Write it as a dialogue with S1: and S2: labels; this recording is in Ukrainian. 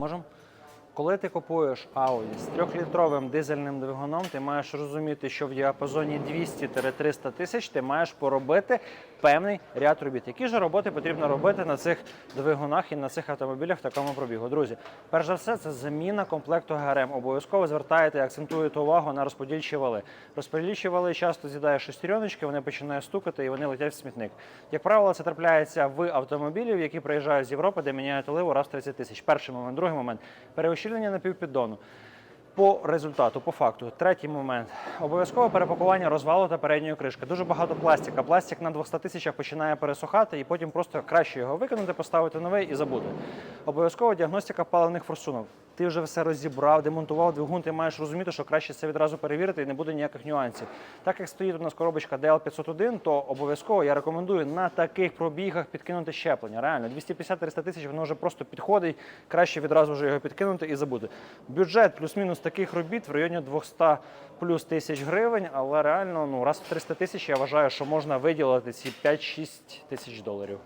S1: Можемо? Коли ти купуєш Audi з трьохлітровим дизельним двигуном, ти маєш розуміти, що в діапазоні 200-300 тисяч ти маєш поробити певний ряд робіт. Які ж роботи потрібно робити на цих двигунах і на цих автомобілях в такому пробігу? Друзі, перш за все, це заміна комплекту ГРМ. Обов'язково звертаєте і акцентуєте увагу на розподільчі вали. Розподільчі вали часто з'їдає шестереночки, вони починають стукати і вони летять в смітник. Як правило, це трапляється в автомобілів, які приїжджають з Європи, де міняють оливу раз в 30 тисяч. Перший момент, другий момент переощільнення напівпіддону. По результату, по факту, третій момент обов'язкове перепакування розвалу та передньої кришки. Дуже багато пластика. Пластик на 200 тисячах починає пересухати, і потім просто краще його викинути, поставити новий і забути. Обов'язково діагностика паливних форсунок. Ти вже все розібрав, демонтував двигун, ти маєш розуміти, що краще це відразу перевірити і не буде ніяких нюансів. Так як стоїть у нас коробочка DL501, то обов'язково я рекомендую на таких пробігах підкинути щеплення. Реально, 250-300 тисяч воно вже просто підходить, краще відразу вже його підкинути і забути. Бюджет плюс-мінус таких робіт в районі 200 плюс тисяч гривень, але реально ну, раз в 300 тисяч я вважаю, що можна виділити ці 5-6 тисяч доларів.